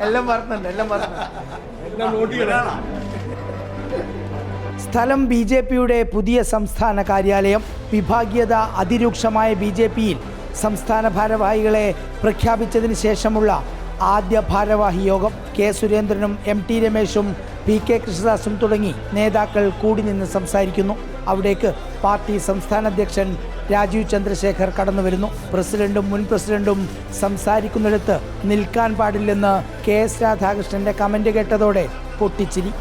എല്ലാം പറഞ്ഞുണ്ട് എല്ലാം പറഞ്ഞുണ്ട് എല്ലാം നോട്ട് സ്ഥലം ബി ജെ പിയുടെ പുതിയ സംസ്ഥാന കാര്യാലയം. വിഭാഗീയത അതിരൂക്ഷമായ ബി ജെ പിയിൽ സംസ്ഥാന ഭാരവാഹികളെ പ്രഖ്യാപിച്ചതിന് ശേഷമുള്ള ആദ്യ ഭാരവാഹി യോഗം കെ സുരേന്ദ്രനും എം ടി രമേശും പി കെ കൃഷ്ണദാസും തുടങ്ങി നേതാക്കൾ കൂടി നിന്ന് സംസാരിക്കുന്നു. അവിടേക്ക് പാർട്ടി സംസ്ഥാന അധ്യക്ഷൻ രാജീവ് ചന്ദ്രശേഖർ കടന്നു വരുന്നു. പ്രസിഡന്റും മുൻ പ്രസിഡന്റും സംസാരിക്കുന്നിടത്ത് നിൽക്കാൻ പാടില്ലെന്ന് കെ എസ് രാധാകൃഷ്ണന്റെ കമന്റ് കേട്ടതോടെ പൊട്ടിച്ചിരി.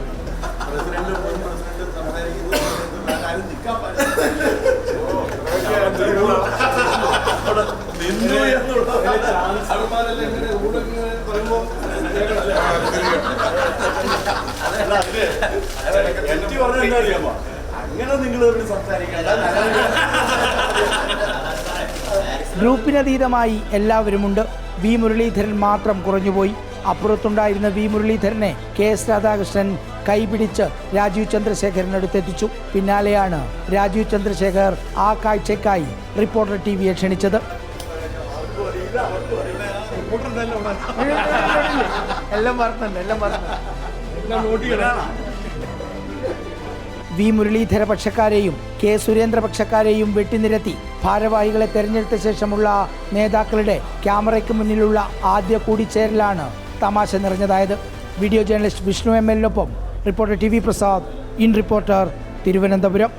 അവന്മാരെല്ലാം ഇങ്ങനെ ഇങ്ങനെ അങ്ങനെ നിങ്ങൾ ഗ്രൂപ്പിനതീതമായി എല്ലാവരുമുണ്ട്. വി മുരളീധരൻ മാത്രം കുറഞ്ഞുപോയി. അപ്പുറത്തുണ്ടായിരുന്ന വി മുരളീധരനെ കെ എസ് രാധാകൃഷ്ണൻ കൈപിടിച്ച് രാജീവ് ചന്ദ്രശേഖരനടുത്തെത്തിച്ചു പിന്നാലെയാണ് രാജീവ് ചന്ദ്രശേഖർ ആ കാഴ്ചയ്ക്കായി റിപ്പോർട്ടർ ടി വിയെ ക്ഷണിച്ചത്. എല്ലാം പറഞ്ഞുണ്ട് എല്ലാം ചെയ്യണം വി മുരളീധര പക്ഷക്കാരെയും കെ സുരേന്ദ്ര പക്ഷക്കാരെയും വെട്ടിനിരത്തി ഭാരവാഹികളെ തെരഞ്ഞെടുത്ത ശേഷമുള്ള നേതാക്കളുടെ ക്യാമറയ്ക്ക് മുന്നിലുള്ള ആദ്യ കൂടിച്ചേരലാണ് തമാശ നിറഞ്ഞതായത്. Video journalist Vishnu M എല്ലിനൊപ്പം reporter T V Prasad in reporter Thiruvananthapuram.